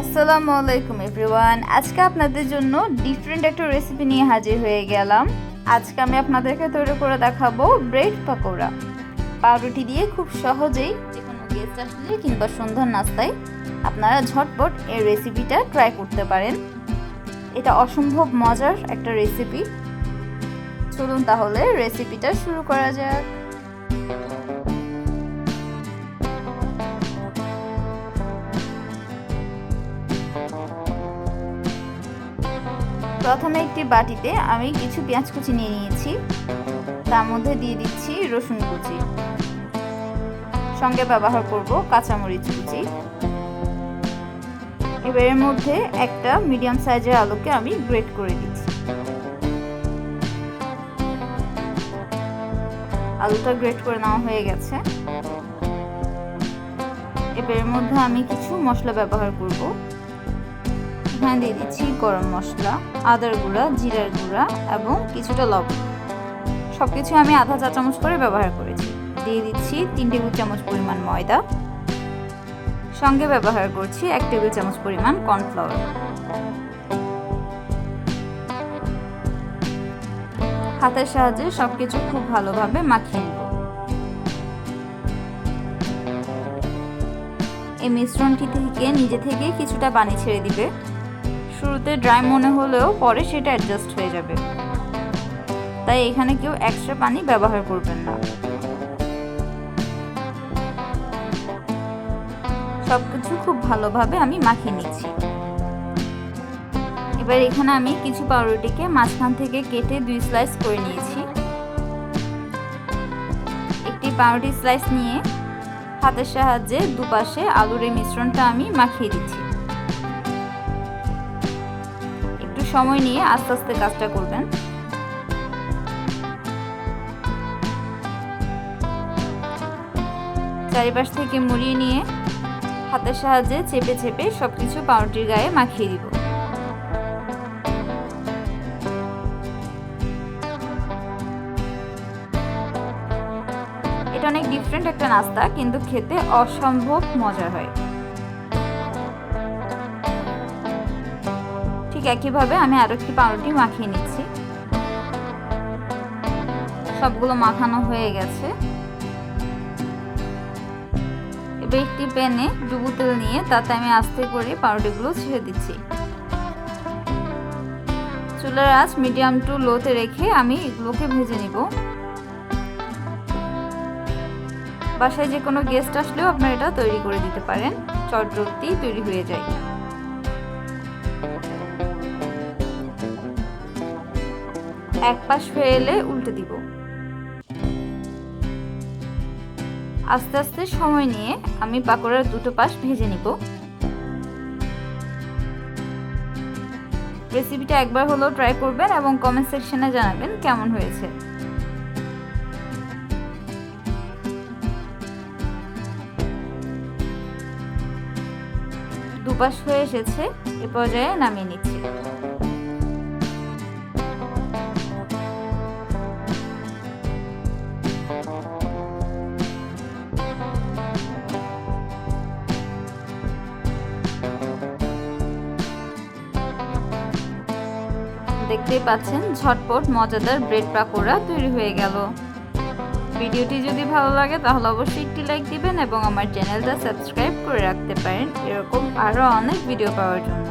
আসসালামু আলাইকুম এভরিওয়ান। আজকে আপনাদের জন্য ডিফারেন্ট একটা রেসিপি নিয়ে হাজির হয়ে গেলাম। আজকে আমি আপনাদেরকে তৈরি করে দেখাবো ব্রেড পাকোড়া। পাউরুটি দিয়ে খুব সহজেই যে কোনো গেস্ট আসলে কিংবা সন্ধ্যার নাস্তায় আপনারা ঝটপট এই রেসিপিটা ট্রাই করতে পারেন। এটা অসম্ভব মজার একটা রেসিপি চলুন তাহলে রেসিপিটা শুরু করা যাক। প্রথমে একটি বাটিতে আমি কিছু পেঁয়াজ কুচি নিয়ে নিয়েছি। তার মধ্যে দিয়ে দিচ্ছি রসুন কুচি। সঙ্গে ব্যবহার করব কাঁচামরিচ কুচি। এবার এর মধ্যে একটা মিডিয়াম সাইজের আলুকে আমি গ্রেট করে দিচ্ছি। আলুটা গ্রেট করে নেওয়া হয়ে গেছে। এবার এর মধ্যে আমি কিছু মশলা ব্যবহার করব। এখানে দিয়ে দিচ্ছি গরম মশলা, আদার গুঁড়া, জিরার গুঁড়া এবং কিছুটা লবণ। সব কিছু আমি আধা চা চামচ করে ব্যবহার করেছি। দিয়ে দিচ্ছি তিন টেবিল চামচ পরিমাণ ময়দা। সঙ্গে ব্যবহার করছি এক টেবিল চামচ পরিমাণ কর্নফ্লাওয়ার। হাতের সাহায্যে সবকিছু খুব ভালোভাবে মাখিয়ে নেব। এই মিশ্রণটি থেকে নিজে থেকে কিছুটা পানি ছেড়ে দিবে। শুরুতে ড্রাই মনে হলেও পরে সেটা অ্যাডজাস্ট হয়ে যাবে। তাই এখানে কেউ এক্সট্রা পানি ব্যবহার করবেন না। সব কিছু খুব ভালোভাবে আমি মাখিয়ে নিচ্ছি। এবার এখানে আমি কিছু পাউরুটিকে মাঝখান থেকে কেটে দুই স্লাইস করে নিয়েছি। একটি পাউরুটি স্লাইস নিয়ে হাতের সাহায্যে দুপাশে আলুর এই মিশ্রণটা আমি মাখিয়ে দিচ্ছি। সময় নিয়ে আস্তে আস্তে কাজটা করবেন। চারিপাশ থেকে মুড়িয়ে নিয়ে হাতের সাহায্যে চেপে চেপে সবকিছু পাউরুটির গায়ে মাখিয়ে দিব। এটা অনেক ডিফারেন্ট একটা নাস্তা, কিন্তু খেতে অসম্ভব মজার হয়। একইভাবে আমি আরও একটি পাউরুটি মাখিয়ে নিচ্ছি। সবগুলো মাখানো হয়ে গেছে। এবার একটি প্যানে ডুবু তেল নিয়ে তাতে আমি আস্তে করে পাউরুটিগুলো ছেড়ে দিচ্ছি। চুলার আঁচ মিডিয়াম টু লোতে রেখে আমি এগুলোকে ভেজে নিব। বাসায় যে কোনো গেস্ট আসলেও আপনারা এটা তৈরি করে দিতে পারেন। চটজলদি তৈরি হয়ে যায়। এক পাশ হয়ে এলে উল্টে দিব। আস্তে আস্তে সময় নিয়ে আমি পাকোড়ার দুটো পাশ ভেজে নিব। রেসিপিটা একবার হলেও ট্রাই করবেন এবং কমেন্ট সেকশনে জানাবেন কেমন হয়েছে। দুপাশ হয়ে এসেছে, এ পর্যায়ে নামিয়ে নিচ্ছি। দেখতেই পাচ্ছেন, ঝটপট মজাদার ব্রেড পাকোড়া তৈরি হয়ে গেল। ভিডিওটি যদি ভালো লাগে, তাহলে অবশ্যই একটি লাইক দিবেন এবং আমার চ্যানেলটা সাবস্ক্রাইব করে রাখতে পারেন। এরকম আরও অনেক ভিডিও পাওয়ার জন্য।